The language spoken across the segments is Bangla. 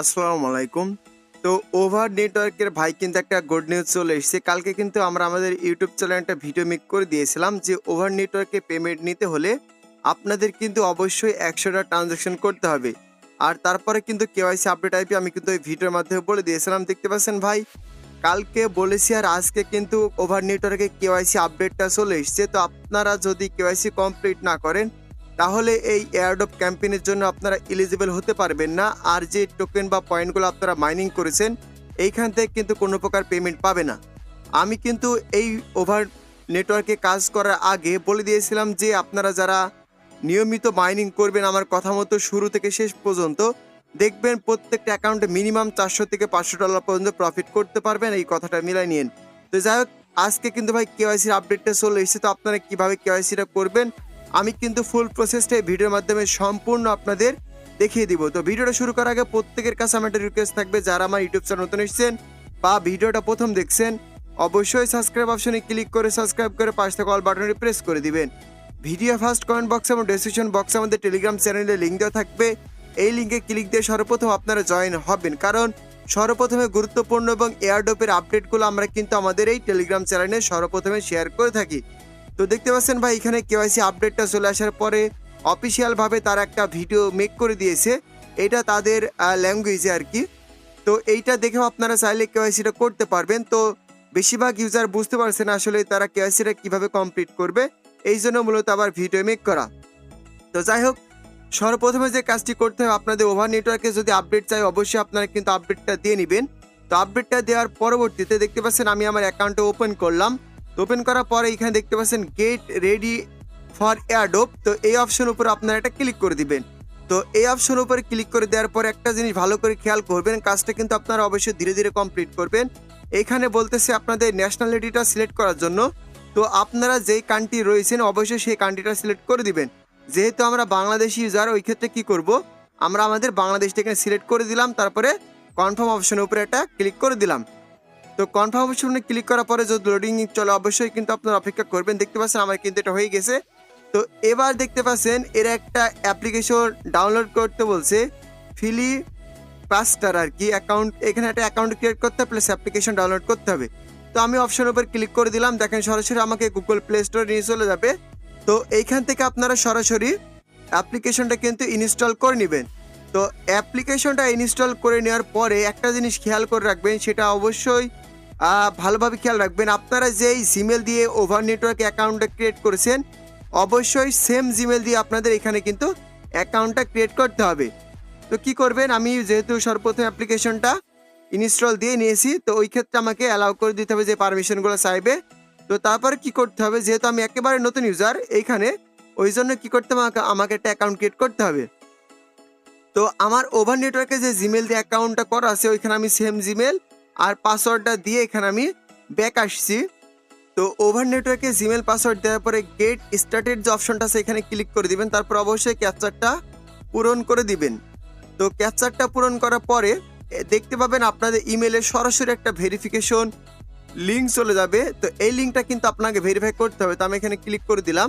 আসসালামু আলাইকুম। তো ওভার নেটওয়ার্কের ভাই কিন্তু একটা গুড নিউজ চলে এসেছে। কালকে কিন্তু আমরা আমাদের ইউটিউব চ্যানেলে একটা ভিডিও মেক করে দিয়েছিলাম যে ওভার নেটওয়ার্কে পেমেন্ট নিতে হলে আপনাদের কিন্তু অবশ্যই একশোটা ট্রানজ্যাকশন করতে হবে। আর তারপরে কিন্তু কেওয়াইসি আপডেট আইপি আমি কিন্তু ওই ভিডিওর মাধ্যমে বলে দিয়েছিলাম। দেখতে পাচ্ছেন ভাই, কালকে বলেছি আর আজকে কিন্তু ওভার নেটওয়ার্কে কেওয়াইসি আপডেটটা চলে এসেছে। তো আপনারা যদি কেওয়াইসি কমপ্লিট না করেন তাহলে এই এয়ারডপ ক্যাম্পেইনের জন্য আপনারা এলিজিবল হতে পারবেন না। আর যে টোকেন বা পয়েন্টগুলো আপনারা মাইনিং করেছেন, এইখান থেকে কিন্তু কোনো প্রকার পেমেন্ট পাবে না। আমি কিন্তু এই ওভার নেটওয়ার্কে কাজ করার আগে বলে দিয়েছিলাম যে আপনারা যারা নিয়মিত মাইনিং করবেন আমার কথা মতো শুরু থেকে শেষ পর্যন্ত, দেখবেন প্রত্যেকটা অ্যাকাউন্টে মিনিমাম চারশো থেকে পাঁচশো ডলার পর্যন্ত প্রফিট করতে পারবেন। এই কথাটা মিলাই নিন। তো যাই হোক, আজকে কিন্তু ভাই কেওয়াইসির আপডেটটা চলে এসেছে। তো আপনারা কীভাবে কেওয়াইসিটা করবেন আমি কিন্তু ফুল প্রসেসটা এই ভিডিওর মাধ্যমে সম্পূর্ণ আপনাদের দেখিয়ে দিব। তো ভিডিওটা শুরু করার আগে প্রত্যেকের কাছে আমার একটা রিকোয়েস্ট থাকবে, যারা আমার ইউটিউব চ্যানেল নতুন এসেছেন বা ভিডিওটা প্রথম দেখছেন, অবশ্যই সাবস্ক্রাইব অপশনে ক্লিক করে সাবস্ক্রাইব করে পাশ থেকে অল বাটনে প্রেস করে দিবেন। ভিডিও ফার্স্ট কমেন্ট বক্স এবং ডেসক্রিপশন বক্সে আমাদের টেলিগ্রাম চ্যানেলে লিঙ্ক দেওয়া থাকবে। এই লিঙ্কে ক্লিক দিয়ে সর্বপ্রথম আপনারা জয়েন হবেন। কারণ সর্বপ্রথমে গুরুত্বপূর্ণ এবং এয়ারডোপের আপডেটগুলো আমরা কিন্তু আমাদের এই টেলিগ্রাম চ্যানেলে সর্বপ্রথমে শেয়ার করে থাকি। তো দেখতে পাচ্ছেন ভাই, এখানে কেওয়াইসি আপডেটটা চলে আসার পরে অফিসিয়াল ভাবে তারা একটা ভিডিও মেক করে দিয়েছে। এটা তাদের ল্যাঙ্গুয়েজে আর কি। তো এইটা দেখেও আপনারা চাইলে কেওয়াইসিটা করতে পারবেন। তো বেশিরভাগ ইউজার বুঝতে পারছে না আসলে তারা কেওয়াইসিটা কীভাবে কমপ্লিট করবে। এই জন্য মূলত আবার ভিডিও মেক করা। তো যাই হোক, সর্বপ্রথমে যে কাজটি করতে হবে, আপনাদের ওভার নেটওয়ার্কে যদি আপডেট চাই, অবশ্যই আপনারা কিন্তু আপডেটটা দিয়ে নেবেন। তো আপডেটটা দেওয়ার পরবর্তীতে দেখতে পাচ্ছেন, আমি আমার অ্যাকাউন্টে ওপেন করলাম। ওপেন করার পরে এখানে দেখতে পাচ্ছেন গেট রেডি ফর এয়ারডোপ তো এই অপশন উপর আপনারা এটা ক্লিক করে দিবেন। তো এই অপশন উপরে ক্লিক করে দেওয়ার পর একটা জিনিস ভালো করে খেয়াল করবেন, কাজটা কিন্তু আপনারা অবশ্যই ধীরে ধীরে কমপ্লিট করবেন। এখানে বলতেছে আপনাদের ন্যাশনালিটিটা সিলেক্ট করার জন্য। তো আপনারা যেই কান্ট্রি রয়েছেন, অবশ্যই সেই কান্ট্রিটা সিলেক্ট করে দিবেন। যেহেতু আমরা বাংলাদেশি ইউজার ওই ক্ষেত্রে কি করব? আমরা আমাদের বাংলাদেশটা এখানে সিলেক্ট করে দিলাম, তারপরে কনফার্ম অপশনের উপরে একটা ক্লিক করে দিলাম। তো কনফার্ম অপশনে ক্লিক করার পরে যদি লোডিং চলে, অবশ্যই কিন্তু আপনারা অপেক্ষা করবেন। দেখতে পাচ্ছেন আমার কিন্তু এটা হয়ে গেছে। তো এবার দেখতে পাচ্ছেন এর একটা অ্যাপ্লিকেশন ডাউনলোড করতে বলছে ফিলি পাস্টার আর কি অ্যাকাউন্ট এখানে একটা অ্যাকাউন্ট ক্রিয়েট করতে হবে প্লাস অ্যাপ্লিকেশন ডাউনলোড করতে হবে। তো আমি অপশনের উপর ক্লিক করে দিলাম। দেখেন সরাসরি আমাকে গুগল প্লে স্টোরে নিয়ে চলে যাবে। তো এইখান থেকে আপনারা সরাসরি অ্যাপ্লিকেশনটা কিন্তু ইনস্টল করে নেবেন। তো অ্যাপ্লিকেশনটা ইনস্টল করে নেওয়ার পরে একটা জিনিস খেয়াল করে রাখবেন, সেটা অবশ্যই ভালোভাবে খেয়াল রাখবেন। আপনারা যেই জিমেল দিয়ে ওভার নেটওয়ার্ক অ্যাকাউন্টটা ক্রিয়েট করেছেন, অবশ্যই সেম জিমেল দিয়ে আপনাদের এখানে কিন্তু অ্যাকাউন্টটা ক্রিয়েট করতে হবে। তো কি করবেন? আমি যেহেতু সর্বপ্রথম অ্যাপ্লিকেশনটা ইনস্টল দিয়ে নিয়েছি, তো ওই ক্ষেত্রে আমাকে অ্যালাউ করে দিতে হবে যে পারমিশনগুলো চাইবে। তো তারপর কি করতে হবে? যেহেতু আমি একেবারে নতুন ইউজার এইখানে ওই জন্য কী করতে হবে? আমাকে- আমাকে একটা অ্যাকাউন্ট ক্রিয়েট করতে হবে। তো আমার ওভার নেটওয়ার্কে যে জিমেল দিয়ে অ্যাকাউন্টটা করা আছে, ওইখানে আমি সেম জিমেল আর পাসওয়ার্ডটা দিয়ে এখানে আমি ব্যাক আসছি। তো ওভার নেটওয়ার্কে জিমেল পাসওয়ার্ড দেওয়ার পরে গেট স্টার্টেড যে অপশনটা আছে, এখানে ক্লিক করে দিবেন। তারপর অবশ্যই ক্যাপচারটা পূরণ করে দিবেন। তো ক্যাপচারটা পূরণ করার পরে দেখতে পাবেন আপনাদের ইমেলে সরাসরি একটা ভেরিফিকেশন লিঙ্ক চলে যাবে। তো এই লিঙ্কটা কিন্তু আপনাকে ভেরিফাই করতে হবে। তো আমি এখানে ক্লিক করে দিলাম।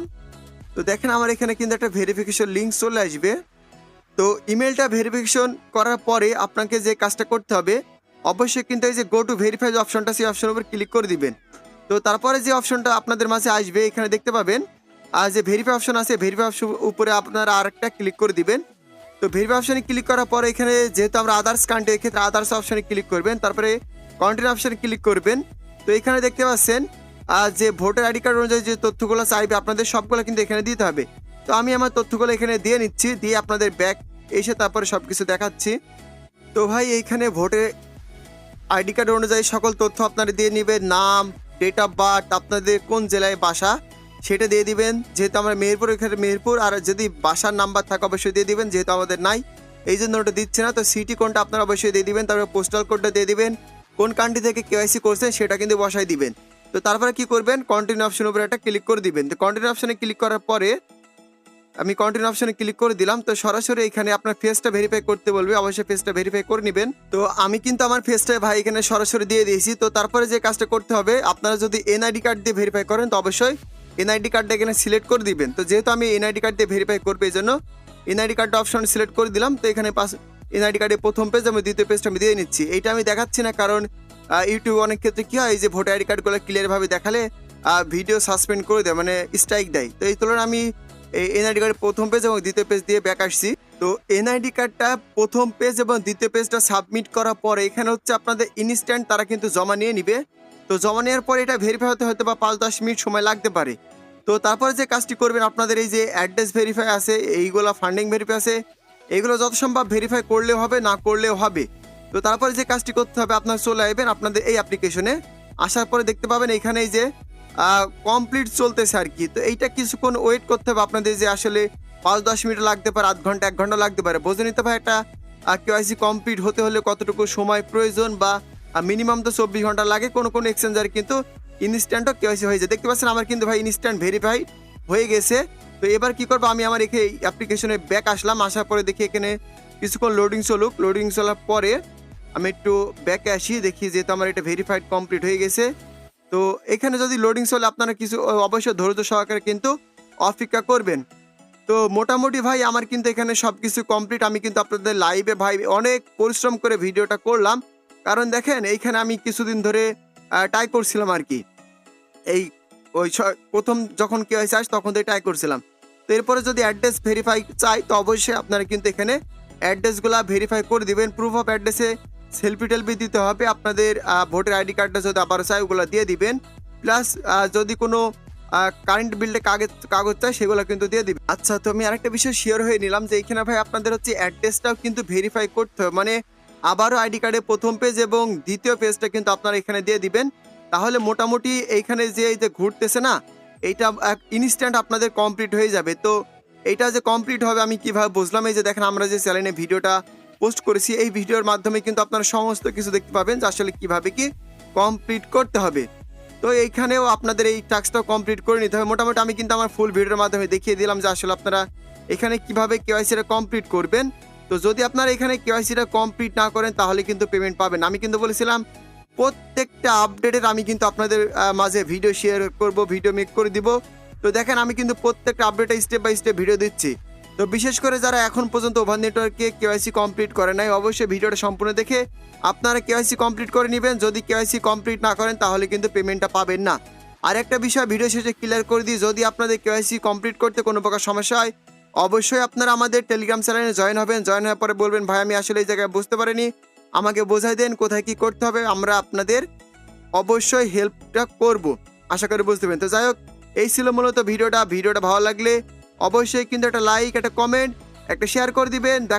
তো দেখেন আমার এখানে কিন্তু একটা ভেরিফিকেশন লিঙ্ক চলে আসবে। তো ইমেলটা ভেরিফিকেশন করার পরে আপনাকে যে কাজটা করতে হবে অবশ্যই কিন্তু এই যে গো টু ভেরিফাই যে অপশনটা সেই অপশনের উপর ক্লিক করে দিবেন। তো তারপরে যে অপশনটা আপনাদের মাঝে আসবে, এখানে দেখতে পাবেন, আর যে ভেরিফাই অপশন আছে ভেরিফাই অপশন উপরে আপনারা আরেকটা ক্লিক করে দিবেন। তো ভেরিফাই অপশনে ক্লিক করার পরে এখানে যেহেতু আমরা আদার্স কান্ট্রি এক্ষেত্রে আদার্স অপশনে ক্লিক করবেন। তারপরে কন্টিনিউ অপশনে ক্লিক করবেন। তো এখানে দেখতে পাচ্ছেন, আর যে ভোটার আইডি কার্ড অনুযায়ী যে তথ্যগুলো চাইবে, আপনাদের সবগুলো কিন্তু এখানে দিতে হবে। তো আমি আমার তথ্যগুলো এখানে দিয়ে নিচ্ছি, দিয়ে আপনাদের ব্যাক এসে তারপরে সব কিছু দেখাচ্ছি। তো ভাই, এইখানে ভোটের আইডি কার্ড অনুযায়ী সকল তথ্য আপনারা দিয়ে নেবেন, নাম ডেট অফ বার্থ আপনাদের কোন জেলায় বাসা, সেটা দিয়ে দিবেন। যেহেতু আমরা মেহেরপুর এখানে মেহেরপুর আর যদি বাসার নাম্বার থাকে অবশ্যই দিয়ে দিবেন, যেহেতু আমাদের নাই এই জন্য ওটা দিচ্ছে না। তো সিটি কোনটা আপনারা অবশ্যই দিয়ে দিবেন, তারপরে পোস্টাল কোডটা দিয়ে দিবেন। কোন কান্ট্রি থেকে কেওয়াইসি করছেন সেটা কিন্তু বসাই দিবেন। তো তারপরে কি করবেন? কন্টিনিউ অপশন উপরে একটা ক্লিক করে দিবেন। তো কন্টিনিউ অপশনে ক্লিক করার পরে আমি কন্টিনিউ অপশনে ক্লিক করে দিলাম, তো সরাসরি এখানে আপনার ফেসটা ভেরিফাই করতে বলবে, অবশ্যই ফেসটা ভেরিফাই করে নেবেন। তো আমি কিন্তু আমার ফেসটা ভাই এখানে সরাসরি দিয়ে দিয়েছি, তো তারপরে যে কাজটা করতে হবে, আপনারা যদি এনআইডি কার্ড দিয়ে ভেরিফাই করেন, তো অবশ্যই এনআইডি কার্ডটা এখানে সিলেক্ট করে দিবেন। তো যেহেতু আমি এনআইডি কার্ড দিয়ে ভেরিফাই করব এই জন্য এনআইডি কার্ডটা অপশন সিলেক্ট করে দিলাম, তো এখানে পাস এনআইডি কার্ডের প্রথম পেজ আমি, দ্বিতীয় পেজটা আমি দিয়ে নিচ্ছি। এইটা আমি দেখাচ্ছি না, কারণ ইউটিউব অনেক ক্ষেত্রে কী হয় যে ভোটার আইডি কার্ডগুলো ক্লিয়ারভাবে দেখালে ভিডিও সাসপেন্ড করে দেয় মানে স্ট্রাইক দেয়। তো এই তুলনায় আমি এই এনআইডি কার্ডের প্রথম পেজ এবং দ্বিতীয় পেজ দিয়ে ব্যাক আসছি। তো এনআইডি কার্ডটা প্রথম পেজ এবং দ্বিতীয় পেজটা সাবমিট করার পরে এখানে হচ্ছে আপনাদের ইনস্ট্যান্ট তারা কিন্তু জমা নিয়ে নিবে। তো জমা নেওয়ার পরে এটা ভেরিফাই হতে হয়তো বা পাঁচ দশ মিনিট সময় লাগতে পারে। তো তারপরে যে কাজটি করবেন আপনাদের এই যে অ্যাড্রেস ভেরিফাই আছে, এইগুলো ফান্ডিং ভেরিফাই আছে, এগুলো যত সম্ভব ভেরিফাই করলেও হবে, না করলেও হবে। তো তারপরে যে কাজটি করতে হবে, আপনার চলে আসবেন আপনাদের এই অ্যাপ্লিকেশনে আসার পরে দেখতে পাবেন এখানে এই যে কমপ্লিট চলতেছে আর কি। তো এইটা কিছুক্ষণ ওয়েট করতে হবে আপনাদের যে আসলে পাঁচ দশ মিনিট লাগতে পারে, আধ ঘণ্টা, এক ঘণ্টা লাগতে পারে। বোঝে নিতে ভাই একটা কেওয়াইসি কমপ্লিট হতে হলে কতটুকু সময় প্রয়োজন বা মিনিমাম তো চব্বিশ ঘণ্টা লাগে। কোনো কোনো এক্সচেঞ্জার কিন্তু ইনস্ট্যান্টও কেওয়াইসি হয়ে যায়। দেখতে পাচ্ছেন আমার কিন্তু ভাই ইনস্ট্যান্ট ভেরিফাই হয়ে গেছে। তো এবার কি করব, আমি আমার এখানে অ্যাপ্লিকেশনে ব্যাক আসলাম। আসার পরে দেখি এখানে কিছুক্ষণ লোডিং চলুক। লোডিং চলার পরে আমি একটু ব্যাকে আসি, দেখি যেহেতু আমার এটা ভেরিফাইড কমপ্লিট হয়ে গেছে। তো এখানে যদি লোডিং চলে আপনারা কিছু অবশ্যই ধৈর্য সহকারে কিন্তু অপেক্ষা করবেন। তো মোটামুটি ভাই আমার কিন্তু এখানে সব কিছু কমপ্লিট আমি কিন্তু আপনাদের লাইভে ভাই অনেক পরিশ্রম করে ভিডিওটা করলাম। কারণ দেখেন, এইখানে আমি কিছুদিন ধরে ট্রাই করছিলাম আর কি। এই ওই প্রথম যখন কে কেউ আস তখন তো ট্রাই করছিলাম। তো এরপরে যদি অ্যাড্রেস ভেরিফাই চাই, তো অবশ্যই আপনারা কিন্তু এখানে অ্যাড্রেসগুলো ভেরিফাই করে দিবেন। প্রুফ অফ অ্যাড্রেসে সেলফি টেলফি দিতে হবে, আপনাদের ভোটার আইডি কার্ডটা যদি আবার চাই, ওগুলো দিয়ে দিবেন। প্লাস যদি কোনো কারেন্ট বিলটা কাগজ কাগজ চাই, সেগুলো কিন্তু দিয়ে দিবেন। আচ্ছা তো আমি আরেকটা বিষয় শেয়ার হয়ে নিলাম যে এখানে ভাই আপনাদের হচ্ছে অ্যাড্রেসটাও কিন্তু ভেরিফাই করতে হবে। মানে আবারও আইডি কার্ডের প্রথম পেজ এবং দ্বিতীয় পেজটা কিন্তু আপনারা এখানে দিয়ে দিবেন। তাহলে মোটামুটি এইখানে যে এই যে ঘুরতেছে না এইটা ইনস্ট্যান্ট আপনাদের কমপ্লিট হয়ে যাবে। তো এইটা যে কমপ্লিট হবে আমি কীভাবে বুঝলাম? এই যে দেখেন আমরা যে চ্যানেলে ভিডিওটা পোস্ট করেছি, এই ভিডিওর মাধ্যমে কিন্তু আপনারা সমস্ত কিছু দেখতে পাবেন যে আসলে কীভাবে কি কমপ্লিট করতে হবে। তো এইখানেও আপনাদের এই টাস্কটাও কমপ্লিট করে নিতে হবে। মোটামুটি আমি কিন্তু আমার ফুল ভিডিওর মাধ্যমে দেখিয়ে দিলাম যে আসলে আপনারা এখানে কীভাবে কেওয়াইসিটা কমপ্লিট করবেন। তো যদি আপনারা এখানে কেওয়াইসিটা কমপ্লিট না করেন, তাহলে কিন্তু পেমেন্ট পাবেন। আমি কিন্তু বলেছিলাম, প্রত্যেকটা আপডেটের আমি কিন্তু আপনাদের মাঝে ভিডিও শেয়ার করব ভিডিও মেক করে দিব। তো দেখেন, আমি কিন্তু প্রত্যেকটা আপডেটে স্টেপ বাই স্টেপ ভিডিও দিচ্ছি। তো বিশেষ করে যারা এখন পর্যন্ত ওভার নেটওয়ার্কে কেওয়াইসি কমপ্লিট করে নাই, অবশ্যই ভিডিওটা সম্পূর্ণ দেখে আপনারা কেওয়াইসি কমপ্লিট করে নেবেন। যদি কেওয়াইসি কমপ্লিট না করেন, তাহলে কিন্তু পেমেন্টটা পাবেন না। আর একটা বিষয়, ভিডিও শেষে ক্লিয়ার করে দিই, যদি আপনাদের কেওয়াইসি কমপ্লিট করতে কোনো প্রকার সমস্যা হয়, অবশ্যই আপনারা আমাদের টেলিগ্রাম চ্যানেলে জয়েন হবেন। জয়েন হওয়ার পরে বলবেন, ভাই, আমি আসলে এই জায়গায় বুঝতে পারিনি। আমাকে বোঝাই দেন কোথায় কি করতে হবে। আমরা আপনাদের অবশ্যই হেল্পটা করব। আশা করি বুঝতে পারেন তো যাই হোক, এই ছিল মূলত ভিডিওটা। ভিডিওটা ভালো লাগলে অবশ্যই কিন্তু একটা লাইক একটা কমেন্ট একটা শেয়ার করে দিবেন। দেখা